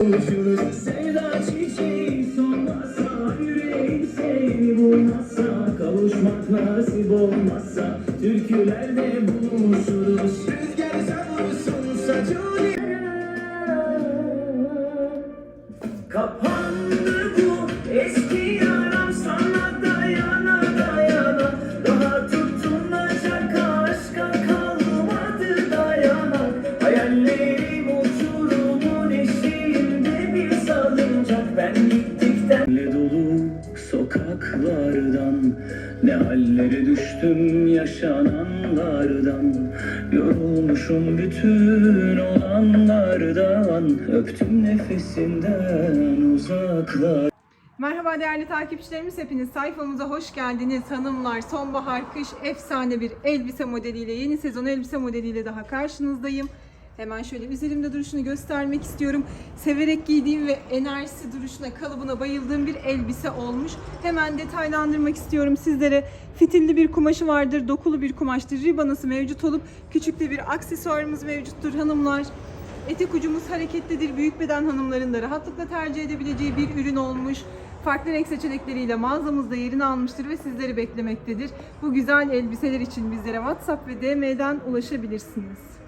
Sevda çiçeği solmazsa Yüreğim seni bulmazsa Kavuşmak nasip olmazsa Türkülerde buluşuruz. Rüzgar savursun saçını Kapandı Ben gittikten Le dolu sokaklardan Ne hallere düştüm yaşananlardan Yorulmuşum bütün olanlardan Öptüm nefesinden uzaklar Merhaba değerli takipçilerimiz hepiniz sayfamıza hoş geldiniz hanımlar. Sonbahar kış efsane bir elbise modeliyle yeni sezon elbise modeliyle daha karşınızdayım. Hemen şöyle üzerimde duruşunu göstermek istiyorum. Severek giydiğim ve enerjisi duruşuna, kalıbına bayıldığım bir elbise olmuş. Hemen detaylandırmak istiyorum sizlere. Fitilli bir kumaşı vardır, dokulu bir kumaştır. Ribanası mevcut olup küçük de bir aksesuarımız mevcuttur hanımlar. Etek ucumuz hareketlidir. Büyük beden hanımların da rahatlıkla tercih edebileceği bir ürün olmuş. Farklı renk seçenekleriyle mağazamızda yerini almıştır ve sizleri beklemektedir. Bu güzel elbiseler için bizlere WhatsApp ve DM'den ulaşabilirsiniz.